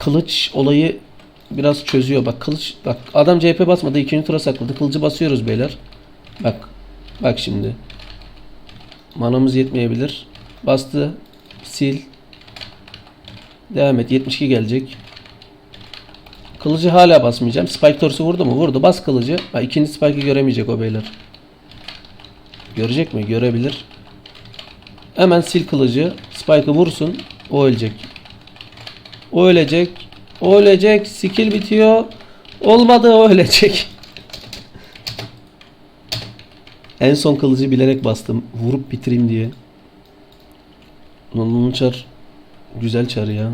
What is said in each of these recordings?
kılıç olayı biraz çözüyor. Bak kılıç bak adam CHP basmadı ikinci tura sakladı. Kılıcı basıyoruz beyler. Bak. Bak şimdi. Manamız yetmeyebilir. Bastı. Sil. Devam et. 72 gelecek. Kılıcı hala basmayacağım. Spike torsu vurdu mu? Vurdu. Bas kılıcı. Bak ikinci spike'ı göremeyecek o beyler. Görecek mi? Görebilir. Hemen sil kılıcı. Spike'ı vursun. O ölecek. O ölecek. O ölecek. Skill bitiyor. Olmadı o ölecek. En son kılıcı bilerek bastım. Vurup bitireyim diye. Nonun çar güzel çar ya.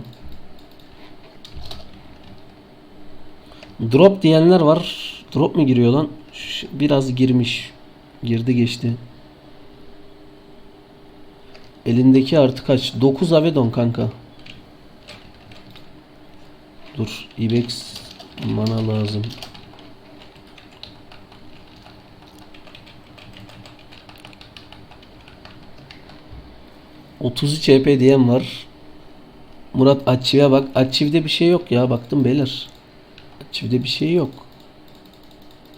Drop diyenler var. Drop mu giriyor lan? Biraz girmiş. Girdi geçti. Elindeki artı kaç? 9 Avedon kanka. Dur. Ibex mana lazım. ...33 HP diyen var. Murat Açiv'e bak. Açiv'de bir şey yok ya. Baktım beyler. Açiv'de bir şey yok.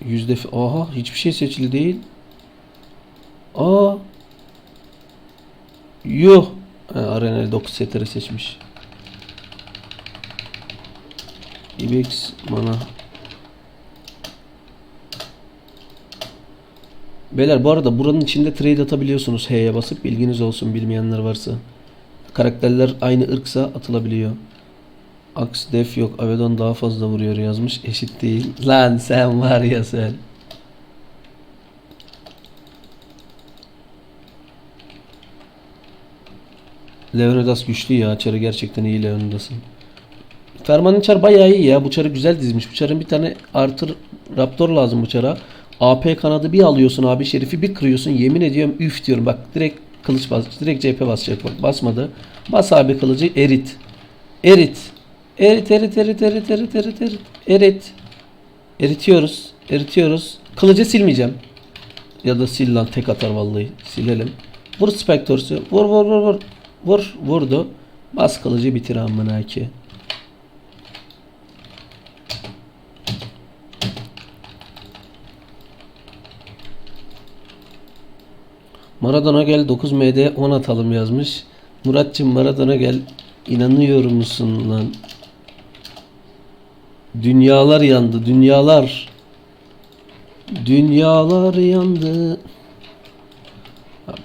Yüzde... Aha hiçbir şey seçili değil. Aa. Yuh. Ha, Arenal 9 setleri seçmiş. Ibex mana. Beyler bu arada buranın içinde trade atabiliyorsunuz H'ye basıp bilginiz olsun bilmeyenler varsa. Karakterler aynı ırksa atılabiliyor. Aks def yok. Avedon daha fazla vuruyor yazmış. Eşit değil. Lan sen var ya sen. Leonidas güçlü ya. Çarı gerçekten iyi Leonidas'ın. Ferman'ın çar bayağı iyi ya. Bu çarı güzel dizmiş. Bu çarın bir tane artır raptor lazım bu çara. AP kanadı bir alıyorsun abi. Şerifi bir kırıyorsun. Yemin ediyorum üf diyorum. Bak direkt kılıç bas. Direkt CHP basacak. Bak basmadı. Bas abi kılıcı erit. Erit. Erit erit erit erit erit erit erit. Erit. Eritiyoruz. Eritiyoruz. Kılıcı silmeyeceğim. Ya da sil lan tek atar vallahi. Silelim. Vur Spectre'sı. Vur vur vur vur. Vur. Vurdu. Bas kılıcı bitir amına ki. Maradona gel 9 MD 10 atalım yazmış. Muratçım Maradona gel. İnanıyor musun lan? Dünyalar yandı. Dünyalar. Dünyalar yandı.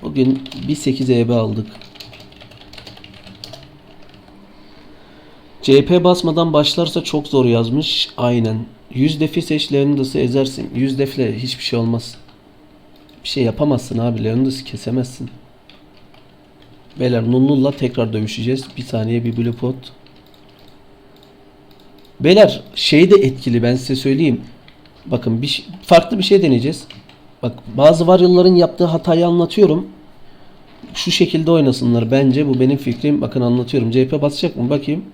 Bugün bir 8 EB aldık. CHP basmadan başlarsa çok zor yazmış. Aynen. 100 defi seç Leonidas'ı ezersin. 100 defle hiçbir şey olmaz. Bir şey yapamazsın abi. Leonidas'ı kesemezsin. Beyler Nunnu'lla tekrar dövüşeceğiz. Bir saniye bir blue pot. Beyler şey de etkili ben size söyleyeyim. Bakın bir farklı bir şey deneyeceğiz. Bak bazı var yılların yaptığı hatayı anlatıyorum. Şu şekilde oynasınlar bence bu benim fikrim. Bakın anlatıyorum. CHP basacak mı bakayım.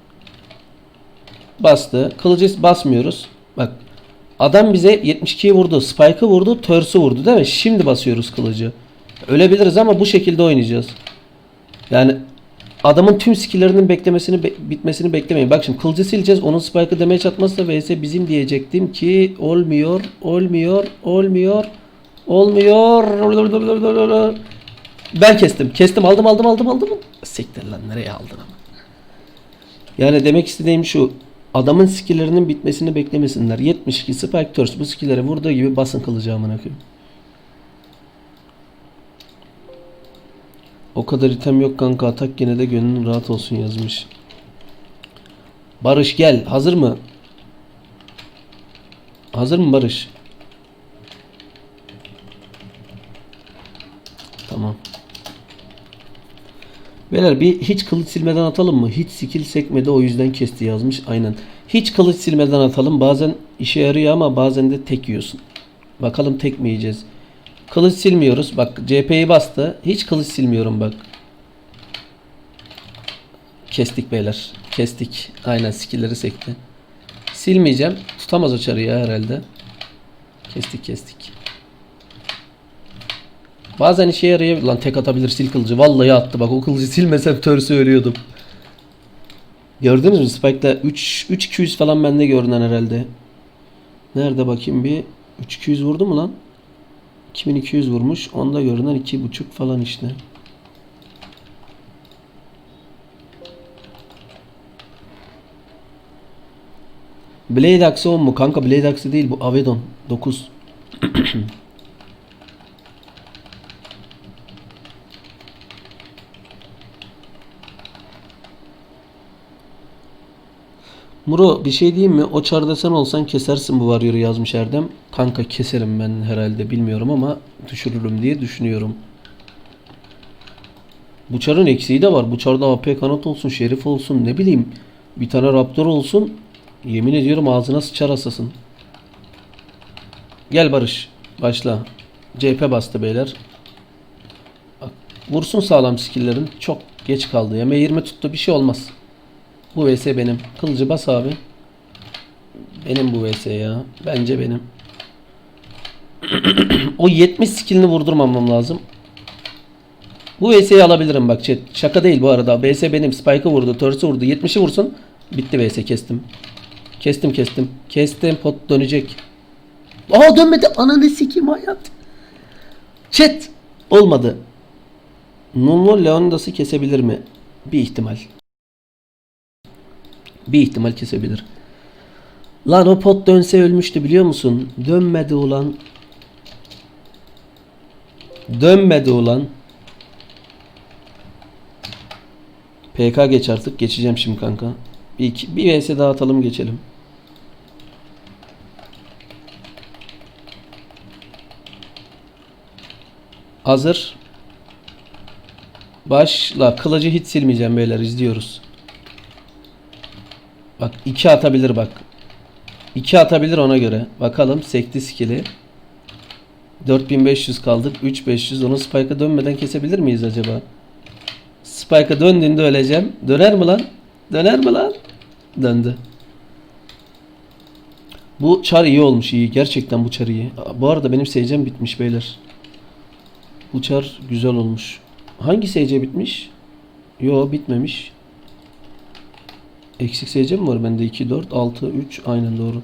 Bastı. Kılıcı basmıyoruz. Bak adam bize 72'yi vurdu. Spike'ı vurdu. Törs'ü vurdu değil mi? Şimdi basıyoruz kılıcı. Ölebiliriz ama bu şekilde oynayacağız. Yani adamın tüm skill'lerinin beklemesini be- bitmesini beklemeyin. Bak şimdi kılıcı sileceğiz. Onun spike'ı demeye çatmazsa vs bizim diyecektim ki olmuyor, olmuyor, olmuyor, olmuyor. Ben kestim. Kestim. Aldım, aldım, aldım, aldım. Siktir lan nereye aldın ama. Yani demek istediğim şu. Adamın skill'lerinin bitmesini beklemesinler. 72 Spike Thirst bu skill'lere vurduğu gibi basın kılıcı amına. O kadar item yok kanka atak yine de gönlün rahat olsun yazmış. Barış gel. Hazır mı? Hazır mı Barış? Tamam. Beyler bir hiç kılıç silmeden atalım mı? Hiç skill sekmedi o yüzden kesti yazmış. Aynen. Hiç kılıç silmeden atalım. Bazen işe yarıyor ama bazen de tek yiyorsun. Bakalım tek mi yiyeceğiz? Kılıç silmiyoruz. Bak CHP'yi bastı. Hiç kılıç silmiyorum bak. Kestik beyler. Kestik. Aynen skill'leri sekti. Silmeyeceğim. Tutamaz o çarı ya herhalde. Kestik kestik. Bazen işe yarıyor. Lan tek atabilir sil kılıcı. Vallahi attı bak o kılıcı silmesem törsü ölüyordum. Gördünüz mü? Spike'da 3 3200 falan bende görünen herhalde. Nerede bakayım bir 3200 vurdu mu lan? 2200 vurmuş. Onda görünen 2.5 falan işte. Blade Axe 10 mu? Kanka Blade Axe değil bu Avedon 9. Muro bir şey diyeyim mi? O çarda sen olsan kesersin bu varyoru yazmış Erdem. Kanka keserim ben herhalde bilmiyorum ama düşürürüm diye düşünüyorum. Bu çarın eksiği de var. Bu çarda AP kanat olsun, şerif olsun ne bileyim. Bir tane raptor olsun. Yemin ediyorum ağzına sıçar asasın. Gel Barış. Başla. CP bastı beyler. Bak, vursun sağlam skill'lerin. Çok geç kaldı. Ya M20 tuttu bir şey olmaz. Bu vs benim. Kılıcı bas abi. Benim bu vs ya. Bence benim. o 70 skillini vurdurmamam lazım. Bu vs'yi alabilirim bak chat. Şaka değil bu arada. vs benim. Spike'ı vurdu. Turret'ı vurdu. 70'i vursun. Bitti vs kestim. Kestim kestim. Kestim pot dönecek. Aa dönmedi. Ananı sikeyim hayat. Chat. Olmadı. Nuno Leonidas'ı kesebilir mi? Bir ihtimal. Bir ihtimal kesebilir. Lan o pot dönse ölmüştü biliyor musun? Dönmedi ulan. Dönmedi ulan. PK geç artık. Geçeceğim şimdi kanka. Bir, iki, bir vs daha atalım geçelim. Hazır. Başla. Kılıcı hiç silmeyeceğim beyler. izliyoruz. Bak 2 atabilir bak. 2 atabilir ona göre. Bakalım sekti skill'i. 4500 kaldık. 3500. Onu spike'a dönmeden kesebilir miyiz acaba? Spike'a döndüğünde öleceğim. Döner mi lan? Döner mi lan? Döndü. Bu çar iyi olmuş iyi. Gerçekten bu çar iyi. Bu arada benim seyircem bitmiş beyler. Bu çar güzel olmuş. Hangi seyirce bitmiş? Yo bitmemiş. Eksik SC mi var bende? 2, 4, 6, 3. Aynen doğru.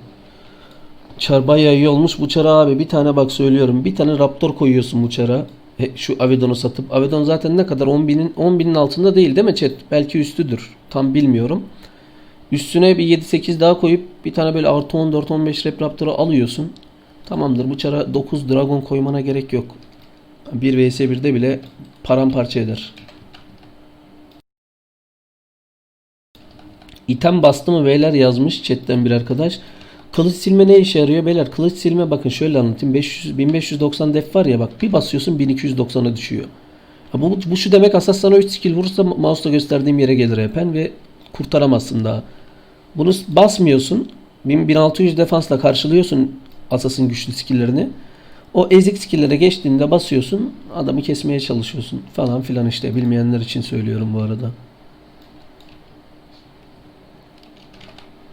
Çar bayağı iyi olmuş. Bu çara abi bir tane bak söylüyorum. Bir tane Raptor koyuyorsun bu çara. He, şu Avedon'u satıp. Avedon zaten ne kadar? 10 binin, 10 binin altında değil değil mi chat? Belki üstüdür. Tam bilmiyorum. Üstüne bir 7-8 daha koyup bir tane böyle artı 14-15 rep Raptor'u alıyorsun. Tamamdır. Bu çara 9 Dragon koymana gerek yok. 1 vs 1'de bile paramparça eder. İtem bastı mı beyler yazmış chatten bir arkadaş. Kılıç silme ne işe yarıyor beyler? Kılıç silme bakın şöyle anlatayım. 500 1590 def var ya bak bir basıyorsun 1290'a düşüyor. Ha bu, bu şu demek asas sana 3 skill vurursa mouse'la gösterdiğim yere gelir hepen ve kurtaramazsın daha. Bunu basmıyorsun. 1600 defansla karşılıyorsun asasın güçlü skill'lerini. O ezik skill'lere geçtiğinde basıyorsun. Adamı kesmeye çalışıyorsun falan filan işte. Bilmeyenler için söylüyorum bu arada.